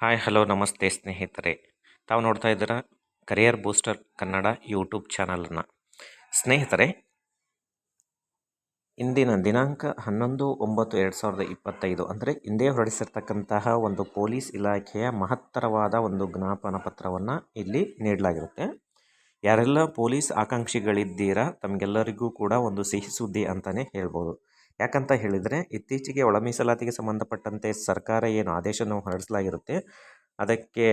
Hi, hello, ನಮಸ್ತೆ ಸ್ನೇಹಿತರೆ. ತಾವು ನೋಡ್ತಾ ಇದ್ದೀರ ಕರಿಯರ್ ಬೂಸ್ಟರ್ ಕನ್ನಡ ಯೂಟ್ಯೂಬ್ ಚಾನಲನ್ನು. ಸ್ನೇಹಿತರೆ, ಇಂದಿನ ದಿನಾಂಕ ಹನ್ನೊಂದು ಒಂಬತ್ತು ಎರಡು ಸಾವಿರದ ಇಪ್ಪತ್ತೈದು ಅಂದರೆ ಹಿಂದೆ ಹೊರಡಿಸಿರ್ತಕ್ಕಂತಹ ಒಂದು ಪೊಲೀಸ್ ಇಲಾಖೆಯ ಮಹತ್ತರವಾದ ಒಂದು ಜ್ಞಾಪನ ಪತ್ರವನ್ನು ಇಲ್ಲಿ ನೀಡಲಾಗಿರುತ್ತೆ. ಯಾರೆಲ್ಲ ಪೊಲೀಸ್ ಆಕಾಂಕ್ಷಿಗಳಿದ್ದೀರಾ, ತಮಗೆಲ್ಲರಿಗೂ ಕೂಡ ಒಂದು ಸಿಹಿ ಸುದ್ದಿ ಅಂತಲೇ ಹೇಳ್ಬೋದು. ಯಾಕಂತ ಹೇಳಿದರೆ, ಇತ್ತೀಚೆಗೆ ಒಳ ಮೀಸಲಾತಿಗೆ ಸಂಬಂಧಪಟ್ಟಂತೆ ಸರ್ಕಾರ ಏನು ಆದೇಶವನ್ನು ಹೊರಡಿಸಲಾಗಿರುತ್ತೆ. ಅದಕ್ಕೆ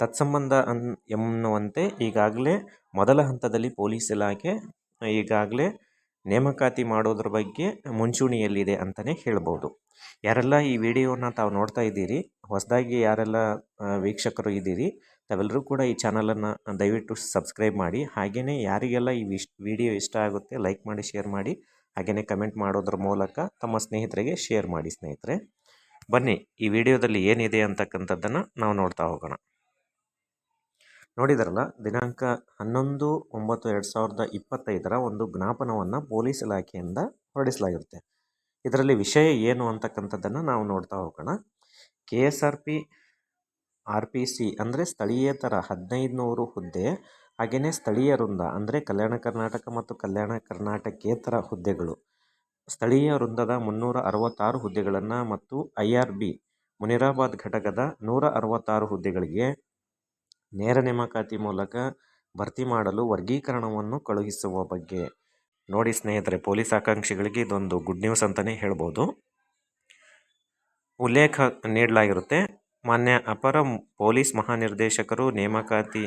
ತತ್ಸಂಬಂಧ ಅನ್, ಎನ್ನುವಂತೆ ಈಗಾಗಲೇ ಮೊದಲ ಹಂತದಲ್ಲಿ ಪೊಲೀಸ್ ಇಲಾಖೆ, ಈಗಾಗಲೇ ನೇಮಕಾತಿ ಮಾಡೋದ್ರ ಬಗ್ಗೆ ಮುಂಚೂಣಿಯಲ್ಲಿದೆ ಅಂತಲೇ ಹೇಳ್ಬೋದು. ಯಾರೆಲ್ಲ ಈ ವಿಡಿಯೋನ ತಾವು ನೋಡ್ತಾ ಇದ್ದೀರಿ, ಹೊಸದಾಗಿ ಯಾರೆಲ್ಲ ವೀಕ್ಷಕರು ಇದ್ದೀರಿ, ತಾವೆಲ್ಲರೂ ಕೂಡ ಈ ಚಾನಲನ್ನು ದಯವಿಟ್ಟು ಸಬ್ಸ್ಕ್ರೈಬ್ ಮಾಡಿ. ಹಾಗೆಯೇ ಯಾರಿಗೆಲ್ಲ ಈ ವಿಡಿಯೋ ಇಷ್ಟ ಆಗುತ್ತೆ, ಲೈಕ್ ಮಾಡಿ, ಶೇರ್ ಮಾಡಿ. ಹಾಗೆಯೇ ಕಮೆಂಟ್ ಮಾಡೋದ್ರ ಮೂಲಕ ತಮ್ಮ ಸ್ನೇಹಿತರಿಗೆ ಶೇರ್ ಮಾಡಿ ಸ್ನೇಹಿತರೆ. ಬನ್ನಿ, ಈ ವಿಡಿಯೋದಲ್ಲಿ ಏನಿದೆ ಅಂತಕ್ಕಂಥದ್ದನ್ನು ನಾವು ನೋಡ್ತಾ ಹೋಗೋಣ. ನೋಡಿದ್ರಲ್ಲ, ದಿನಾಂಕ ಹನ್ನೊಂದು ಒಂಬತ್ತು ಎರಡು ಸಾವಿರದ ಇಪ್ಪತ್ತೈದರ ಒಂದು ಜ್ಞಾಪನವನ್ನು ಪೊಲೀಸ್ ಇಲಾಖೆಯಿಂದ ಹೊರಡಿಸಲಾಗಿರುತ್ತೆ. ಇದರಲ್ಲಿ ವಿಷಯ ಏನು ಅಂತಕ್ಕಂಥದ್ದನ್ನು ನಾವು ನೋಡ್ತಾ ಹೋಗೋಣ. K S R P R P C ಅಂದರೆ ಸ್ಥಳೀಯೇತರ ಹದಿನೈದು ನೂರು ಹುದ್ದೆ ಹಾಗೆಯೇ ಸ್ಥಳೀಯ ವೃಂದ, ಅಂದರೆ ಕಲ್ಯಾಣ ಕರ್ನಾಟಕ ಮತ್ತು ಕಲ್ಯಾಣ ಕರ್ನಾಟಕೇತರ ಹುದ್ದೆಗಳು. ಸ್ಥಳೀಯ ವೃಂದದ ಮುನ್ನೂರ ಅರವತ್ತಾರು ಹುದ್ದೆಗಳನ್ನು ಮತ್ತು ಐ ಆರ್ ಬಿ, ಮುನಿರಾಬಾದ್ ಘಟಕದ ನೂರ ಅರವತ್ತಾರು ಹುದ್ದೆಗಳಿಗೆ ನೇರ ನೇಮಕಾತಿ ಮೂಲಕ ಭರ್ತಿ ಮಾಡಲು ವರ್ಗೀಕರಣವನ್ನು ಕಳುಹಿಸುವ ಬಗ್ಗೆ. ನೋಡಿ ಸ್ನೇಹಿತರೆ, ಪೊಲೀಸ್ ಆಕಾಂಕ್ಷಿಗಳಿಗೆ ಇದೊಂದು ಗುಡ್ ನ್ಯೂಸ್ ಅಂತಲೇ ಹೇಳ್ಬೋದು. ಉಲ್ಲೇಖ ನೀಡಲಾಗಿರುತ್ತೆ. ಮಾನ್ಯ ಅಪರ ಪೊಲೀಸ್ ಮಹಾನಿರ್ದೇಶಕರು ನೇಮಕಾತಿ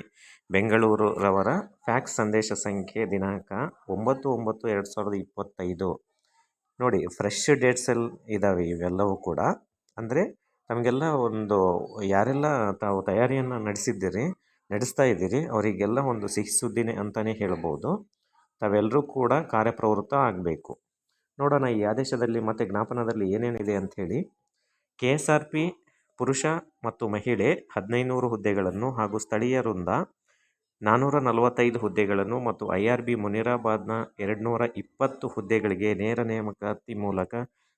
ಬೆಂಗಳೂರು ರವರ ಫ್ಯಾಕ್ಸ್ ಸಂದೇಶ ಸಂಖ್ಯೆ ದಿನಾಂಕ ಒಂಬತ್ತು ಒಂಬತ್ತು ಎರಡು ಸಾವಿರದ ಇಪ್ಪತ್ತೈದು. ನೋಡಿ ಫ್ರೆಶ್ ಡೇಟ್ಸಲ್ಲಿ ಇದ್ದಾವೆ ಇವೆಲ್ಲವೂ ಕೂಡ. ಅಂದರೆ ನಮಗೆಲ್ಲ ಒಂದು, ಯಾರೆಲ್ಲ ತಾವು ತಯಾರಿಯನ್ನು ನಡೆಸಿದ್ದೀರಿ, ನಡೆಸ್ತಾ ಇದ್ದೀರಿ, ಅವರಿಗೆಲ್ಲ ಒಂದು ಸಿಹಿ ಸುದ್ದಿನೇ ಅಂತಲೇ ಹೇಳ್ಬೋದು. ತಾವೆಲ್ಲರೂ ಕೂಡ ಕಾರ್ಯಪ್ರವೃತ್ತ ಆಗಬೇಕು. ನೋಡೋಣ ಈ ಆದೇಶದಲ್ಲಿ ಮತ್ತು ಜ್ಞಾಪನದಲ್ಲಿ ಏನೇನಿದೆ ಅಂಥೇಳಿ. ಕೆ ಎಸ್ ಆರ್ ಪಿ ಪುರುಷ ಮತ್ತು ಮಹಿಳೆ ಹದಿನೈನೂರು ಹುದ್ದೆಗಳನ್ನು ಹಾಗೂ ಸ್ಥಳೀಯ ವೃಂದ ನಾನ್ನೂರ ನಲವತ್ತೈದು ಹುದ್ದೆಗಳನ್ನು ಮತ್ತು ಐ ಆರ್ ಬಿ ಮುನಿರಾಬಾದ್ನ ಎರಡುನೂರ ಇಪ್ಪತ್ತು ಹುದ್ದೆಗಳಿಗೆ ನೇರ ನೇಮಕಾತಿ ಮೂಲಕ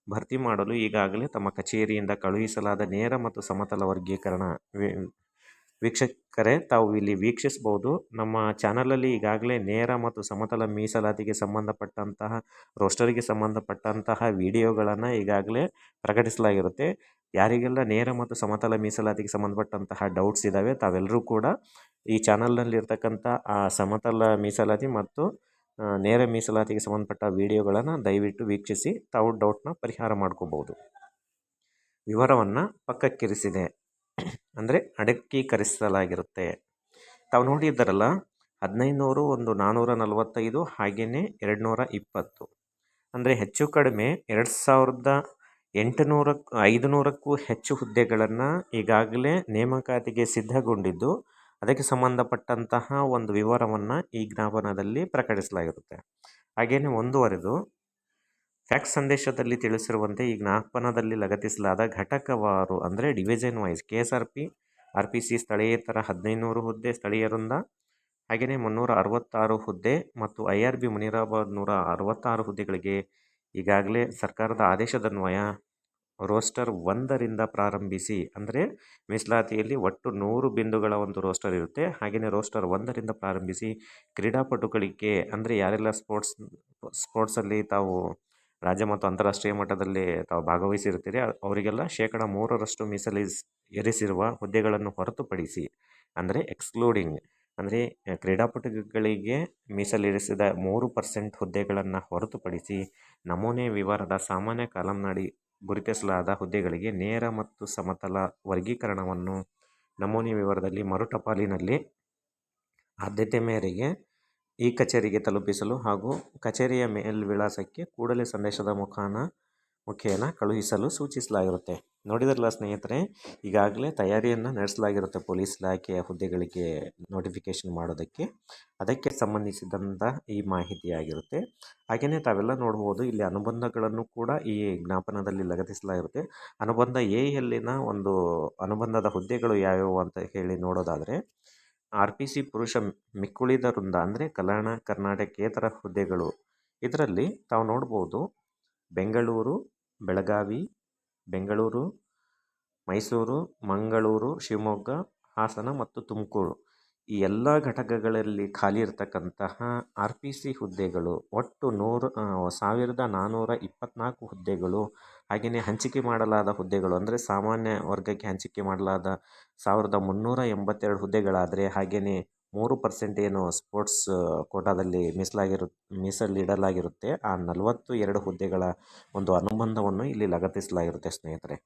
ಭರ್ತಿ ಮಾಡಲು ಈಗಾಗಲೇ ತಮ್ಮ ಕಚೇರಿಯಿಂದ ಕಳುಹಿಸಲಾದ ನೇರ ಮತ್ತು ಸಮತಲ ವರ್ಗೀಕರಣ ವೀಕ್ಷಕರೇ, ತಾವು ಇಲ್ಲಿ ವೀಕ್ಷಿಸಬಹುದು. ನಮ್ಮ ಚಾನಲಲ್ಲಿ ಈಗಾಗಲೇ ನೇರ ಮತ್ತು ಸಮತಲ ಮೀಸಲಾತಿಗೆ ಸಂಬಂಧಪಟ್ಟಂತಹ, ರೋಸ್ಟರಿಗೆ ಸಂಬಂಧಪಟ್ಟಂತಹ ವಿಡಿಯೋಗಳನ್ನು ಈಗಾಗಲೇ ಪ್ರಕಟಿಸಲಾಗಿರುತ್ತೆ. ಯಾರಿಗೆಲ್ಲ ನೇರ ಮತ್ತು ಸಮತಲ ಮೀಸಲಾತಿಗೆ ಸಂಬಂಧಪಟ್ಟಂತಹ ಡೌಟ್ಸ್ ಇದ್ದಾವೆ ತಾವೆಲ್ಲರೂ ಕೂಡ ಈ ಚಾನಲ್ನಲ್ಲಿರ್ತಕ್ಕಂಥ ಆ ಸಮತಲ ಮೀಸಲಾತಿ ಮತ್ತು ನೇರ ಮೀಸಲಾತಿಗೆ ಸಂಬಂಧಪಟ್ಟ ವಿಡಿಯೋಗಳನ್ನು ದಯವಿಟ್ಟು ವೀಕ್ಷಿಸಿ, ತಾವು ಡೌಟ್ನ ಪರಿಹಾರ ಮಾಡ್ಕೋಬೋದು ವಿವರವನ್ನು ಪಕ್ಕಕ್ಕಿರಿಸಿದೆ. ಅಂದರೆ ಅಡಕೀಕರಿಸಲಾಗಿರುತ್ತೆ. ತಾವು ನೋಡಿದ್ದಾರಲ್ಲ, ಹದಿನೈದುನೂರು, ಒಂದು ನಾನ್ನೂರ ನಲವತ್ತೈದು ಹಾಗೆಯೇ ಎರಡು ನೂರ ಇಪ್ಪತ್ತು ಅಂದರೆ ಹೆಚ್ಚು ಕಡಿಮೆ ಎರಡು ಸಾವಿರದ ಎಂಟುನೂರಕ್ಕೂ ಐದು ನೂರಕ್ಕೂ ಹೆಚ್ಚು ಹುದ್ದೆಗಳನ್ನು ಈಗಾಗಲೇ ನೇಮಕಾತಿಗೆ ಸಿದ್ಧಗೊಂಡಿದ್ದು, ಅದಕ್ಕೆ ಸಂಬಂಧಪಟ್ಟಂತಹ ಒಂದು ವಿವರವನ್ನು ಈ ಜ್ಞಾಪನದಲ್ಲಿ ಪ್ರಕಟಿಸಲಾಗಿರುತ್ತೆ. ಹಾಗೆಯೇ ಮುಂದುವರೆದು ಫ್ಯಾಕ್ಸ್ ಸಂದೇಶದಲ್ಲಿ ತಿಳಿಸಿರುವಂತೆ ಈ ಜ್ಞಾಪನದಲ್ಲಿ ಲಗತ್ತಿಸಲಾದ ಘಟಕವಾರು ಅಂದರೆ division wise K S R P R P C ಸ್ಥಳೀಯೇತರ ಹದಿನೈದುನೂರು ಹುದ್ದೆ ಸ್ಥಳೀಯರಿಂದ, ಹಾಗೆಯೇ ಮುನ್ನೂರ ಅರವತ್ತಾರು ಹುದ್ದೆ ಮತ್ತು ಐ ಆರ್ ಬಿ ಮುನಿರಾಬಾದ್ ನೂರ ಅರವತ್ತಾರು ಹುದ್ದೆಗಳಿಗೆ ಈಗಾಗಲೇ ಸರ್ಕಾರದ ಆದೇಶದನ್ವಯ ರೋಸ್ಟರ್ ಒಂದರಿಂದ ಪ್ರಾರಂಭಿಸಿ, ಅಂದರೆ ಮೀಸಲಾತಿಯಲ್ಲಿ ಒಟ್ಟು ನೂರು ಬಿಂದುಗಳ ಒಂದು ರೋಸ್ಟರ್ ಇರುತ್ತೆ. ಹಾಗೆಯೇ ರೋಸ್ಟರ್ ಒಂದರಿಂದ ಪ್ರಾರಂಭಿಸಿ ಕ್ರೀಡಾಪಟುಗಳಿಗೆ, ಅಂದರೆ ಯಾರೆಲ್ಲ ಸ್ಪೋರ್ಟ್ಸ್, ಸ್ಪೋರ್ಟ್ಸಲ್ಲಿ ತಾವು ರಾಜ್ಯ ಮತ್ತು ಅಂತಾರಾಷ್ಟ್ರೀಯ ಮಟ್ಟದಲ್ಲಿ ತಾವು ಭಾಗವಹಿಸಿರುತ್ತೀರಿ. ಅವರಿಗೆಲ್ಲ ಶೇಕಡ ಮೂರರಷ್ಟು ಮೀಸಲಿಸ್ ಇರಿಸಿರುವ ಹುದ್ದೆಗಳನ್ನು ಹೊರತುಪಡಿಸಿ, ಅಂದರೆ ಎಕ್ಸ್ಕ್ಲೂಡಿಂಗ್ ಅಂದರೆ ಕ್ರೀಡಾಪಟುಗಳಿಗೆ ಮೀಸಲಿರಿಸಿದ ಮೂರು ಪರ್ಸೆಂಟ್ ಹುದ್ದೆಗಳನ್ನು ಹೊರತುಪಡಿಸಿ, ನಮೂನೆ ವಿವರದ ಸಾಮಾನ್ಯ ಕಾಲಂನಡಿ ಗುರುತಿಸಲಾದ ಹುದ್ದೆಗಳಿಗೆ ನೇರ ಮತ್ತು ಸಮತಲ ವರ್ಗೀಕರಣವನ್ನು ನಮೂನೆ ವಿವರದಲ್ಲಿ ಮರುಟಪಾಲಿನಲ್ಲಿ ಆದ್ಯತೆ ಮೇರೆಗೆ ಈ ಕಚೇರಿಗೆ ತಲುಪಿಸಲು ಹಾಗೂ ಕಚೇರಿಯ ಮೇಲ್ವಿಳಾಸಕ್ಕೆ ಕೂಡಲೇ ಸಂದೇಶದ ಮುಖಾನ, ಮುಖೇನ ಕಳುಹಿಸಲು ಸೂಚಿಸಲಾಗಿರುತ್ತೆ. ನೋಡಿದ್ರಲ್ಲ ಸ್ನೇಹಿತರೆ, ಈಗಾಗಲೇ ತಯಾರಿಯನ್ನು ನಡೆಸಲಾಗಿರುತ್ತೆ ಪೊಲೀಸ್ ಇಲಾಖೆಯ ಹುದ್ದೆಗಳಿಗೆ ನೋಟಿಫಿಕೇಷನ್ ಮಾಡೋದಕ್ಕೆ. ಅದಕ್ಕೆ ಸಂಬಂಧಿಸಿದಂಥ ಈ ಮಾಹಿತಿಯಾಗಿರುತ್ತೆ ಹಾಗೆಯೇ ತಾವೆಲ್ಲ ನೋಡ್ಬೋದು, ಇಲ್ಲಿ ಅನುಬಂಧಗಳನ್ನು ಕೂಡ ಈ ಜ್ಞಾಪನದಲ್ಲಿ ಲಗತ್ತಿಸಲಾಗಿರುತ್ತೆ. ಅನುಬಂಧ ಎ ಯಲ್ಲಿನ ಒಂದು ಅನುಬಂಧದ ಹುದ್ದೆಗಳು ಯಾವ್ಯಾವು ಅಂತ ಹೇಳಿ ನೋಡೋದಾದರೆ ಆರ್ ಪಿ ಸಿ ಪುರುಷ ಮಿಕ್ಕುಳಿದ ವೃಂದ ಅಂದರೆ ಕಲ್ಯಾಣ ಕರ್ನಾಟಕೇತರ ಹುದ್ದೆಗಳು. ಇದರಲ್ಲಿ ತಾವು ನೋಡ್ಬೋದು ಬೆಂಗಳೂರು, ಬೆಳಗಾವಿ, ಬೆಂಗಳೂರು, ಮೈಸೂರು, ಮಂಗಳೂರು, ಶಿವಮೊಗ್ಗ, ಹಾಸನ ಮತ್ತು ತುಮಕೂರು. ಈ ಎಲ್ಲ ಘಟಕಗಳಲ್ಲಿ ಖಾಲಿ ಇರತಕ್ಕಂತಹ ಆರ್ ಪಿ ಸಿ ಹುದ್ದೆಗಳು ಒಟ್ಟು ನೂರು ಸಾವಿರದ ನಾನ್ನೂರ ಇಪ್ಪತ್ತ್ನಾಲ್ಕು ಹುದ್ದೆಗಳು ಹಾಗೆಯೇ ಹಂಚಿಕೆ ಮಾಡಲಾದ ಹುದ್ದೆಗಳು, ಅಂದರೆ ಸಾಮಾನ್ಯ ವರ್ಗಕ್ಕೆ ಹಂಚಿಕೆ ಮಾಡಲಾದ ಸಾವಿರದ ಮುನ್ನೂರ ಎಂಬತ್ತೆರಡು ಹುದ್ದೆಗಳಾದರೆ ಹಾಗೆಯೇ ಮೂರು ಪರ್ಸೆಂಟ್ ಏನು ಸ್ಪೋರ್ಟ್ಸ್ ಕೋಟಾದಲ್ಲಿ ಮೀಸಲಾಗಿರು, ಮೀಸಲಿಡಲಾಗಿರುತ್ತೆ. ಆ ನಲವತ್ತು ಎರಡು ಹುದ್ದೆಗಳ ಒಂದು ಅನುಬಂಧವನ್ನು ಇಲ್ಲಿ ಲಗತ್ತಿಸಲಾಗಿರುತ್ತೆ ಸ್ನೇಹಿತರೆ.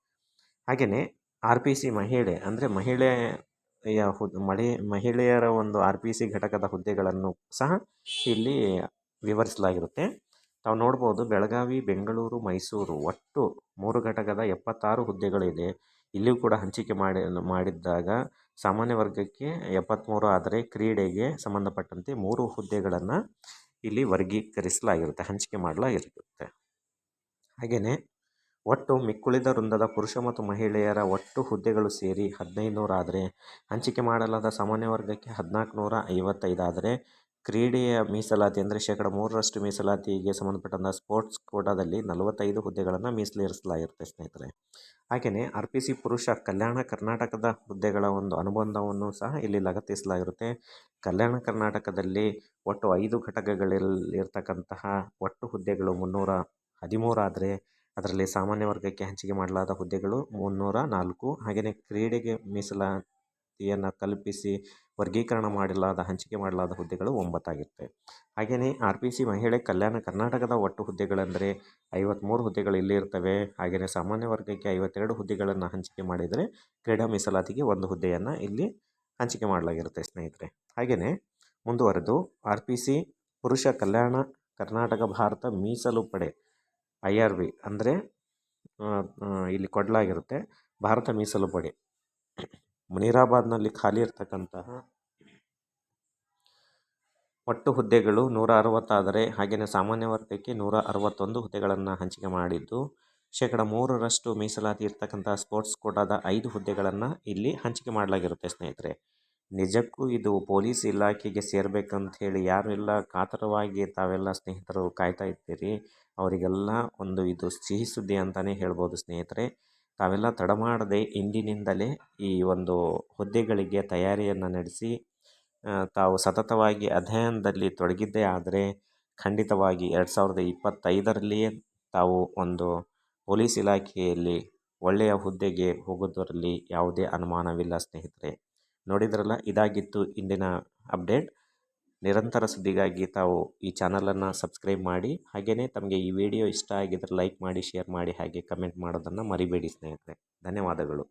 ಹಾಗೆಯೇ ಆರ್ ಪಿ ಸಿ ಮಹಿಳೆ, ಅಂದರೆ ಮಹಿಳೆಯ ಹುದ್, ಮಳೆ, ಮಹಿಳೆಯರ ಒಂದು ಆರ್ ಪಿ ಸಿ ಘಟಕದ ಹುದ್ದೆಗಳನ್ನು ಸಹ ಇಲ್ಲಿ ವಿವರಿಸಲಾಗಿರುತ್ತೆ. ತಾವು ನೋಡ್ಬೋದು ಬೆಳಗಾವಿ, ಬೆಂಗಳೂರು, ಮೈಸೂರು ಒಟ್ಟು ಮೂರು ಘಟಕದ ಎಪ್ಪತ್ತಾರು ಹುದ್ದೆಗಳಿದೆ. ಇಲ್ಲಿಯೂ ಕೂಡ ಹಂಚಿಕೆ ಮಾಡಿ, ಮಾಡಿದ್ದಾಗ ಸಾಮಾನ್ಯ ವರ್ಗಕ್ಕೆ ಎಪ್ಪತ್ತ್ಮೂರು ಆದರೆ ಕ್ರೀಡೆಗೆ ಸಂಬಂಧಪಟ್ಟಂತೆ ಮೂರು ಹುದ್ದೆಗಳನ್ನು ಇಲ್ಲಿ ವರ್ಗೀಕರಿಸಲಾಗಿರುತ್ತೆ, ಹಂಚಿಕೆ ಮಾಡಲಾಗಿರುತ್ತೆ. ಹಾಗೆಯೇ ಒಟ್ಟು ಮಿಕ್ಕುಳಿದ ವೃಂದದ ಪುರುಷ ಮತ್ತು ಮಹಿಳೆಯರ ಒಟ್ಟು ಹುದ್ದೆಗಳು ಸೇರಿ ಹದಿನೈದು ನೂರು ಆದರೆ ಹಂಚಿಕೆ ಮಾಡಲಾದ ಸಾಮಾನ್ಯ ವರ್ಗಕ್ಕೆ ಹದಿನಾಲ್ಕು ನೂರ ಐವತ್ತೈದು ಆದರೆ ಕ್ರೀಡೆಯ ಮೀಸಲಾತಿ ಅಂದರೆ ಶೇಕಡ ಮೂರರಷ್ಟು ಮೀಸಲಾತಿಗೆ ಸಂಬಂಧಪಟ್ಟಂಥ ಸ್ಪೋರ್ಟ್ಸ್ ಕೋಟಾದಲ್ಲಿ ನಲವತ್ತೈದು ಹುದ್ದೆಗಳನ್ನು ಮೀಸಲಿರಿಸಲಾಗಿರುತ್ತೆ ಸ್ನೇಹಿತರೆ. ಹಾಗೆಯೇ ಆರ್ ಪಿ ಸಿ ಪುರುಷ ಕಲ್ಯಾಣ ಕರ್ನಾಟಕದ ಹುದ್ದೆಗಳ ಒಂದು ಅನುಬಂಧವನ್ನು ಸಹ ಇಲ್ಲಿ ಲಗತ್ತಿಸಲಾಗಿರುತ್ತೆ. ಕಲ್ಯಾಣ ಕರ್ನಾಟಕದಲ್ಲಿ ಒಟ್ಟು ಐದು ಘಟಕಗಳಲ್ಲಿರ್ತಕ್ಕಂತಹ ಒಟ್ಟು ಹುದ್ದೆಗಳು ಮುನ್ನೂರ ಹದಿಮೂರಾದರೆ ಅದರಲ್ಲಿ ಸಾಮಾನ್ಯ ವರ್ಗಕ್ಕೆ ಹಂಚಿಕೆ ಮಾಡಲಾದ ಹುದ್ದೆಗಳು ಮುನ್ನೂರ ನಾಲ್ಕು. ಹಾಗೆಯೇ ಕ್ರೀಡೆಗೆ ಮೀಸಲಾತಿಯನ್ನು ಕಲ್ಪಿಸಿ, ವರ್ಗೀಕರಣ ಮಾಡಲಾದ ಹಂಚಿಕೆ ಮಾಡಲಾದ ಹುದ್ದೆಗಳು ಒಂಬತ್ತಾಗಿರುತ್ತೆ ಹಾಗೆಯೇ ಆರ್ ಪಿ ಸಿ ಮಹಿಳೆ ಕಲ್ಯಾಣ ಕರ್ನಾಟಕದ ಒಟ್ಟು ಹುದ್ದೆಗಳೆಂದರೆ ಐವತ್ತ್ಮೂರು ಹುದ್ದೆಗಳು ಇಲ್ಲಿ ಇರ್ತವೆ. ಹಾಗೆಯೇ ಸಾಮಾನ್ಯ ವರ್ಗಕ್ಕೆ ಐವತ್ತೆರಡು ಹುದ್ದೆಗಳನ್ನು ಹಂಚಿಕೆ ಮಾಡಿದರೆ ಕ್ರೀಡಾ ಮೀಸಲಾತಿಗೆ ಒಂದು ಹುದ್ದೆಯನ್ನು ಇಲ್ಲಿ ಹಂಚಿಕೆ ಮಾಡಲಾಗಿರುತ್ತೆ ಸ್ನೇಹಿತರೆ. ಹಾಗೆಯೇ ಮುಂದುವರೆದು ಆರ್ ಪಿ ಸಿ ಪುರುಷ ಕಲ್ಯಾಣ ಕರ್ನಾಟಕ ಭಾರತ ಮೀಸಲು ಪಡೆ, ಐ ಆರ್ ವಿ ಅಂದರೆ ಇಲ್ಲಿ ಕೊಡಲಾಗಿರುತ್ತೆ ಭಾರತ ಮೀಸಲು ಪಡೆ. ಮುನಿರಾಬಾದ್ನಲ್ಲಿ ಖಾಲಿ ಇರ್ತಕ್ಕಂತಹ ಒಟ್ಟು ಹುದ್ದೆಗಳು ನೂರ ಅರವತ್ತಾದರೆ ಹಾಗೆಯೇ ಸಾಮಾನ್ಯ ವರ್ಗಕ್ಕೆ ನೂರ ಅರವತ್ತೊಂದು ಹುದ್ದೆಗಳನ್ನು ಹಂಚಿಕೆ ಮಾಡಿದ್ದು, ಶೇಕಡ ಮೂರರಷ್ಟು ಮೀಸಲಾತಿ ಇರ್ತಕ್ಕಂಥ ಸ್ಪೋರ್ಟ್ಸ್ ಕೋಟಾದ ಐದು ಹುದ್ದೆಗಳನ್ನು ಇಲ್ಲಿ ಹಂಚಿಕೆ ಮಾಡಲಾಗಿರುತ್ತೆ ಸ್ನೇಹಿತರೆ. ನಿಜಕ್ಕೂ ಇದು ಪೊಲೀಸ್ ಇಲಾಖೆಗೆ ಸೇರಬೇಕಂತ ಹೇಳಿ ಯಾರೆಲ್ಲ ಕಾತರವಾಗಿ ತಾವೆಲ್ಲ ಸ್ನೇಹಿತರು ಕಾಯ್ತಾ ಇರ್ತೀರಿ ಅವರಿಗೆಲ್ಲ ಒಂದು ಇದು ಸಿಹಿ ಸುದ್ದಿ ಅಂತಲೇ ಹೇಳ್ಬೋದು ಸ್ನೇಹಿತರೆ. ತಾವೆಲ್ಲ ತಡ ಮಾಡದೆ ಇಂದಿನಿಂದಲೇ ಈ ಒಂದು ಹುದ್ದೆಗಳಿಗೆ ತಯಾರಿಯನ್ನು ನಡೆಸಿ ತಾವು ಸತತವಾಗಿ ಅಧ್ಯಯನದಲ್ಲಿ ತೊಡಗಿದ್ದೇ ಆದರೆ ಖಂಡಿತವಾಗಿ ಎರಡು ಸಾವಿರದ ಇಪ್ಪತ್ತೈದರಲ್ಲಿಯೇ ತಾವು ಒಂದು ಪೊಲೀಸ್ ಇಲಾಖೆಯಲ್ಲಿ ಒಳ್ಳೆಯ ಹುದ್ದೆಗೆ ಹೋಗೋದರಲ್ಲಿ ಯಾವುದೇ ಅನುಮಾನವಿಲ್ಲ ಸ್ನೇಹಿತರೆ. ನೋಡಿದ್ರಲ್ಲ, ಇದಾಗಿತ್ತು ಇಂದಿನ ಅಪ್ಡೇಟ್. ನಿರಂತರ ಸುದ್ದಿಗಾಗಿ ತಾವು ಈ ಚಾನಲನ್ನು ಸಬ್ಸ್ಕ್ರೈಬ್ ಮಾಡಿ ಹಾಗೆಯೇ ತಮಗೆ ಈ ವಿಡಿಯೋ ಇಷ್ಟ ಆಗಿದ್ದರೆ ಲೈಕ್ ಮಾಡಿ, ಶೇರ್ ಮಾಡಿ, ಹಾಗೆ ಕಮೆಂಟ್ ಮಾಡೋದನ್ನು ಮರಿಬೇಡಿ ಸ್ನೇಹಿತರೆ. ಧನ್ಯವಾದಗಳು.